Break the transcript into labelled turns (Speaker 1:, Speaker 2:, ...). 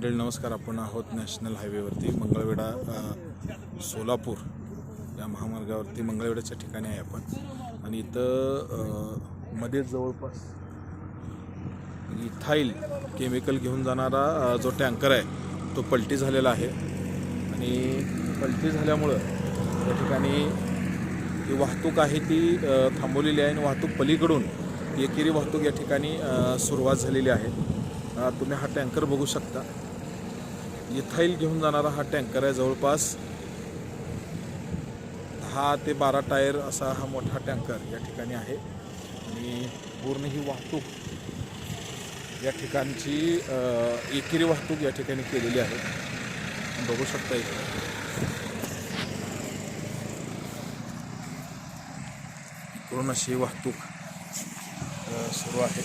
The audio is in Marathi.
Speaker 1: पटेल नमस्कार. आपण आहोत नॅशनल हायवेवरती मंगळवेढा सोलापूर. या महामार्गावरती मंगळवेढ्याच्या ठिकाणी आहे आपण. आणि इथं मध्येच जवळपास इथाईल केमिकल घेऊन जाणारा जो टँकर आहे तो पलटी झालेला आहे. आणि पलटी झाल्यामुळं या ठिकाणी ही वाहतूक आहे ती थांबवलेली आहे. आणि वाहतूक पलीकडून एकेरी वाहतूक या ठिकाणी सुरुवात झालेली आहे. तुम्ही हा टँकर बघू शकता. इथाईल घेऊन जाणारा हा टँकर आहे जवळपास दहा ते बारा टायर असा हा मोठा टँकर या ठिकाणी आहे. आणि पूर्ण ही वाहतूक या ठिकाणची एकेरी वाहतूक या ठिकाणी केलेली आहे. बघू शकता इथे. इकडून अशी वाहतूक सुरू आहे.